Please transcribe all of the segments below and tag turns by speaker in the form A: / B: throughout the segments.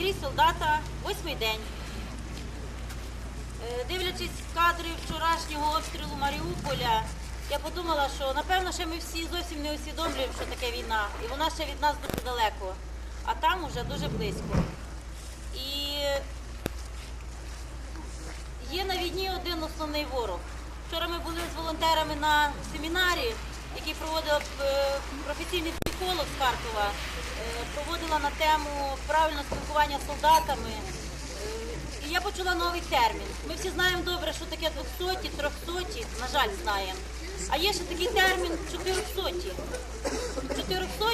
A: Зігрій солдата, восьмий день. Е, Дивлячись кадри вчорашнього обстрілу Маріуполя, я подумала, що напевно ще ми всі зовсім не усвідомлюємо, що таке війна. І вона ще від нас дуже далеко, а там уже дуже близько. І є на війні один основний ворог. Вчора ми були з волонтерами на семінарі, який проводив е, професійний психолог з Харкова, проводила на тему правильного спілкування з солдатами. Е, І я почула новий термін. Ми всі знаємо добре, що таке 200, 300, на жаль, знаємо. А є ще такий термін 400. 400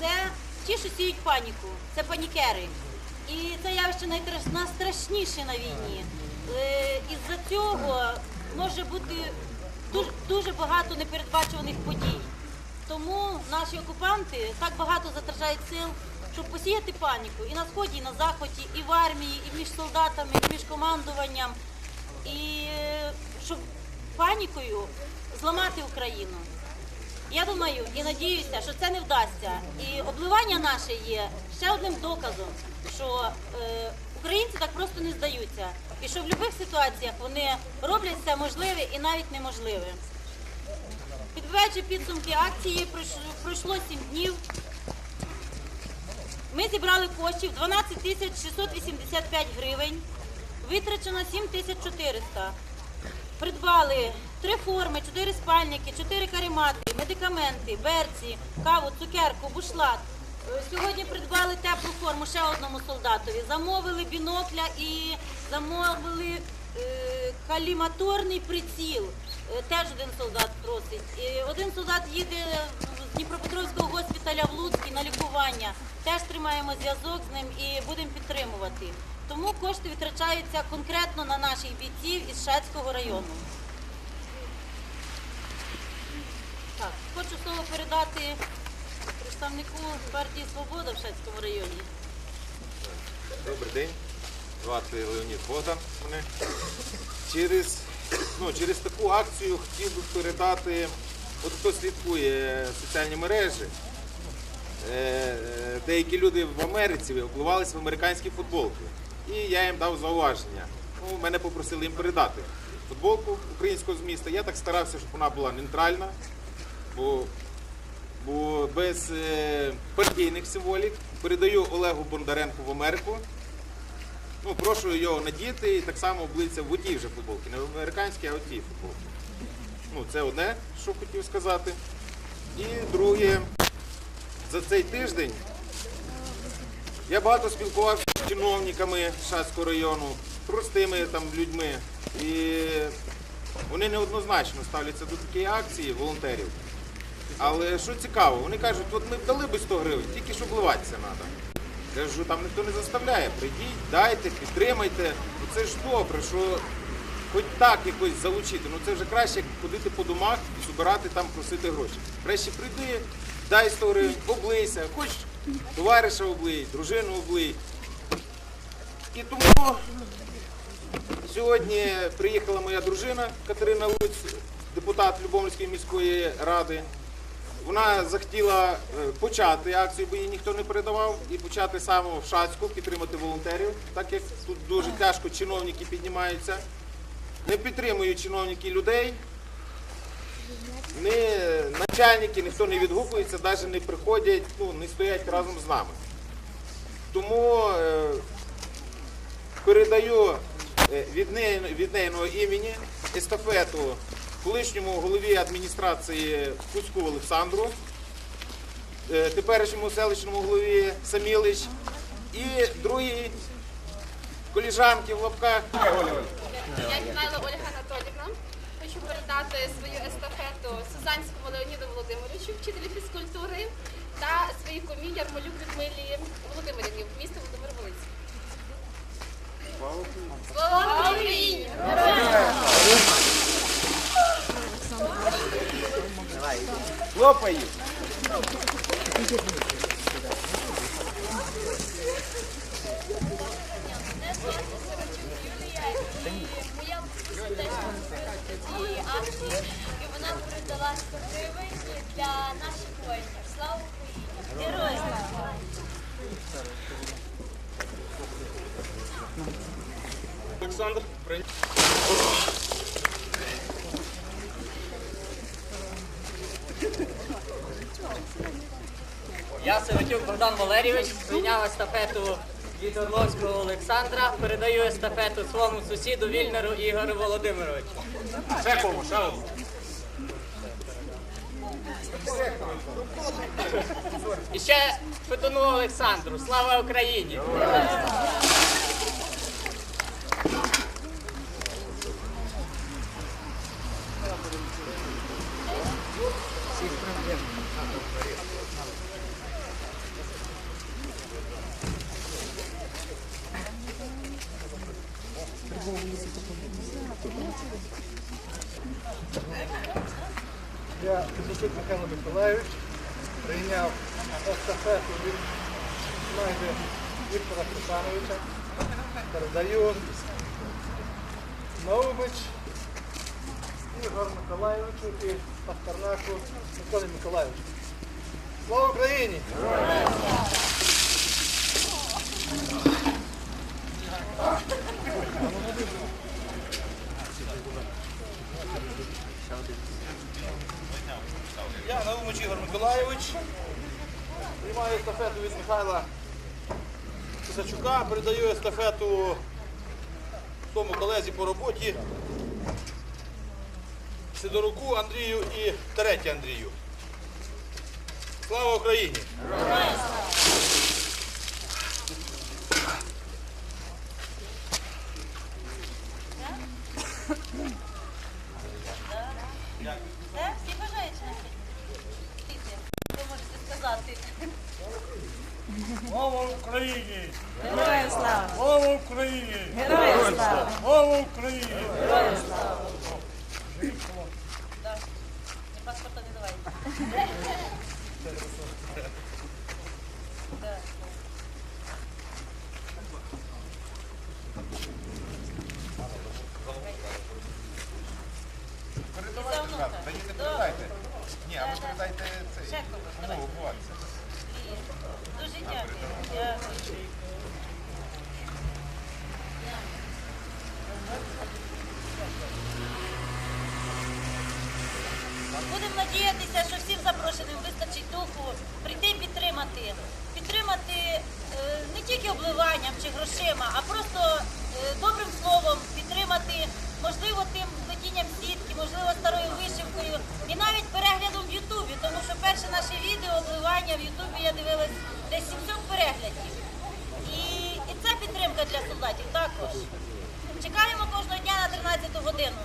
A: це ті, що сіють паніку, це панікери. І це явище найстрашніше на війні. Е, Із-за цього може бути дуже, дуже багато непередбачуваних подій. Тому наші окупанти так багато затрачають сил, щоб посіяти паніку і на сході, і на заході, і в армії, і між солдатами, і між командуванням, і е, щоб панікою зламати Україну. Я думаю і надіюся, що це не вдасться. І обливання наше є ще одним доказом, що е, українці так просто не здаються. І що в будь-яких ситуаціях вони роблять все можливе і навіть неможливе. Підбиваючи підсумки акції, пройш- пройшло 7 днів. Ми зібрали коштів 12 тисяч 685 гривень, витрачено 7 тисяч 400. Придбали три форми, чотири спальники, чотири каремати, медикаменти, берці, каву, цукерку, бушлат. Е, Сьогодні придбали теплу форму ще одному солдатові. Замовили бінокля і замовили е, каліматорний приціл. Е, Теж один солдат просить. Один солдат їде з Дніпропетровського госпіталя в Луцький на лікування. Теж тримаємо зв'язок з ним і будемо підтримувати. Тому кошти витрачаються конкретно на наших бійців із Шацького району. Так, хочу слово передати представнику партії Свобода в Шацькому районі.
B: Добрий день. Звати Леонід Богдан. Через, ну, через таку акцію хотів би передати, от хто слідкує соціальні мережі, е, е, деякі люди в Америці обливалися в американські футболки. І я їм дав зауваження. Ну, мене попросили їм передати футболку українського зміста. Я так старався, щоб вона була нейтральна, бо бо без е, партійних символік передаю Олегу Бондаренку в Америку. Ну, прошу його надіти і так само облиться в отій вже футболці. Не в американській, а в отій футболці. Ну, це одне, що хотів сказати. І друге, за цей тиждень я багато спілкувався з чиновниками Шацького району, простими там людьми. І вони неоднозначно ставляться до такої акції волонтерів. Але що цікаво, вони кажуть, от ми б дали би 100 гривень, тільки щоб вливатися треба. Кажу, там ніхто не заставляє. Прийдіть, дайте, підтримайте. Ну, Це ж добре, що хоч так якось залучити. Ну це вже краще як ходити по домах і збирати там, просити гроші. Краще прийди, дай 100 гривень, облийся, хоч товариша облий, дружину облий. І тому сьогодні приїхала моя дружина Катерина Луць, депутат Любомльської міської ради. Вона захотіла е, почати акцію, бо її ніхто не передавав, і почати саме в Шацьку, підтримати волонтерів, так як тут дуже тяжко чиновники піднімаються. Не підтримують чиновники людей, не начальники, ніхто не відгукується, навіть не приходять, ну, не стоять разом з нами. Тому е, передаю е, від неї- від нейного імені естафету колишньому голові адміністрації Куцьку Олександру, е, теперішньому селищному голові Самілич і другій коліжанки в лапках.
C: Я Гнайло Ольга Анатолівна. Хочу передати свою естафету Сузанському Леоніду Володимировичу, вчителю фізкультури, та своїй кумі Ярмолюк Людмилі Володимирівні, місто Володимир Волинський. Слава Україні!
D: Хлопаю. Моя акції, і вона передала спортивні для наших воїнів. Слава Україні! Героям!
B: Олександр,
E: Я Сиротюк Богдан Валерійович прийняв естафету від Орловського Олександра. Передаю естафету своєму сусіду Вільнеру Ігорю Володимировичу.
B: Ще кому, ще.
E: І ще Фетону Олександру. Слава Україні!
F: Я Федосюк Михайло Миколаївич прийняв естафету від майже Віктора Степановича. Передаю Наумич Ігор Миколаївичу і Пастернаку Миколі Миколаївичу. Слава Україні!
B: Я Наумич Ігор Миколаєвич. Приймаю естафету від Михайла Кисачука, передаю естафету тому колезі по роботі Сидоруку Андрію і Тереті Андрію. Слава Україні!
A: Все? Всі бажаючі на Тихо. Ви можете сказати.
G: Слава Україні!
A: Героям слава!
G: Слава Україні!
A: Героям слава!
G: Слава Україні!
A: Героям слава! Паспорта не давайте. Да.
B: Передавайте,
A: внука.
B: брат, та ні, не
A: Да.
B: передайте. Ні, а ви передайте цей. Ну, обуватися.
A: Дуже дякую. Дякую. Будемо надіятися, що всім запрошеним вистачить духу прийти підтримати. Підтримати е, не тільки обливанням чи грошима, а просто е, добрим словом підтримати, можливо, тим можливо, старою вишивкою і навіть переглядом в Ютубі, тому що перше наше відео обливання в Ютубі я дивилась десь 700 переглядів. І, і це підтримка для солдатів також. Чекаємо кожного дня на 13 годину.